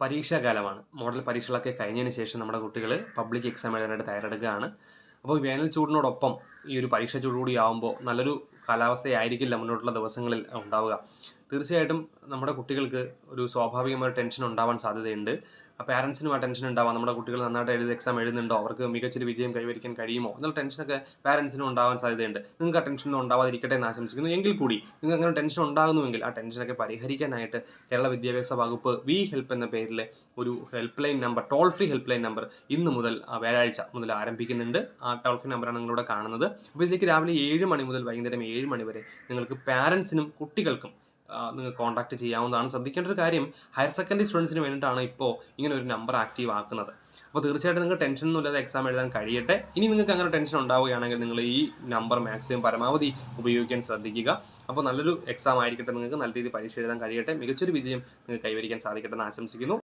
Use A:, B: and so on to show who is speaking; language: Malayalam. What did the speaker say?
A: പരീക്ഷാകാലമാണ്. മോഡൽ പരീക്ഷകളൊക്കെ കഴിഞ്ഞതിന് ശേഷം നമ്മുടെ കുട്ടികൾ പബ്ലിക് എക്സാം എഴുതാനായിട്ട് തയ്യാറെടുക്കുകയാണ്. അപ്പോൾ വേനൽ ചൂടിനോടൊപ്പം ഈ ഒരു പരീക്ഷ ചൂടുകൂടി ആവുമ്പോൾ നല്ലൊരു കാലാവസ്ഥയായിരിക്കില്ല മുന്നോട്ടുള്ള ദിവസങ്ങളിൽ ഉണ്ടാവുക. തീർച്ചയായിട്ടും നമ്മുടെ കുട്ടികൾക്ക് ഒരു സ്വാഭാവികമായ ടെൻഷൻ ഉണ്ടാവാൻ സാധ്യതയുണ്ട്. പാരൻസിനും ആ ടെൻഷൻ ഉണ്ടാവാം. നമ്മുടെ കുട്ടികൾ നന്നായിട്ട് എഴുതി എക്സാം എഴുതുന്നുണ്ടോ? അവർക്ക് മികച്ചൊരു വിജയം കൈവരിക്കാൻ കഴിയുമോ? എന്നുള്ള ടെൻഷനൊക്കെ പാരൻസിനും ഉണ്ടാവാൻ സാധ്യതയുണ്ട്. നിങ്ങൾക്ക് ആ ടെൻഷനൊന്നും ഉണ്ടാവാതിരിക്കട്ടെ എന്ന് ആശംസിക്കുന്നു. എങ്കിൽ കൂടി നിങ്ങൾക്ക് അങ്ങനെ ടെൻഷൻ ഉണ്ടാകുന്നുവെങ്കിൽ ആ ടെൻഷനൊക്കെ പരിഹരിക്കാനായിട്ട് കേരള വിദ്യാഭ്യാസ വകുപ്പ് വി ഹെൽപ്പ് എന്ന പേരിൽ ഒരു helpline number toll free helpline number ഇന്ന് മുതൽ വ്യാഴാഴ്ച മുതൽ ആരംഭിക്കുന്നുണ്ട്. ആ ടോൾ ഫ്രീ നമ്പറാണ് നിങ്ങളിവിടെ കാണുന്നത്. അപ്പോൾ ഇതിലേക്ക് രാവിലെ ഏഴ് മണി മുതൽ വൈകുന്നേരം ഏഴ് മണി വരെ നിങ്ങൾക്ക് പാരൻസിനും കുട്ടികൾക്കും നിങ്ങൾ കോൺടാക്ട് ചെയ്യാവുന്നതാണ്. ശ്രദ്ധിക്കേണ്ട ഒരു കാര്യം ഹയർ സെക്കൻഡറി സ്റ്റുഡൻസിന് വേണ്ടിയിട്ടാണ് ഇപ്പോൾ ഇങ്ങനെ ഒരു നമ്പർ ആക്റ്റീവ് ആക്കുന്നത്. അപ്പോൾ തീർച്ചയായിട്ടും നിങ്ങൾക്ക് ടെൻഷൻ ഒന്നും ഇല്ലാതെ എക്സാം എഴുതാൻ കഴിയട്ടെ. ഇനി നിങ്ങൾക്ക് അങ്ങനെ ടെൻഷൻ ഉണ്ടാവുകയാണെങ്കിൽ നിങ്ങൾ ഈ നമ്പർ മാക്സിമം പരമാവധി ഉപയോഗിക്കാൻ ശ്രദ്ധിക്കുക. അപ്പോൾ നല്ലൊരു എക്സാം ആയിരിക്കട്ടെ നിങ്ങൾക്ക് നല്ല രീതിയിൽ പരീക്ഷ എഴുതാൻ കഴിയട്ടെ. മികച്ചൊരു വിജയം നിങ്ങൾക്ക് കൈവരിക്കാൻ സാധിക്കട്ടെ എന്ന് ആശംസിക്കുന്നു.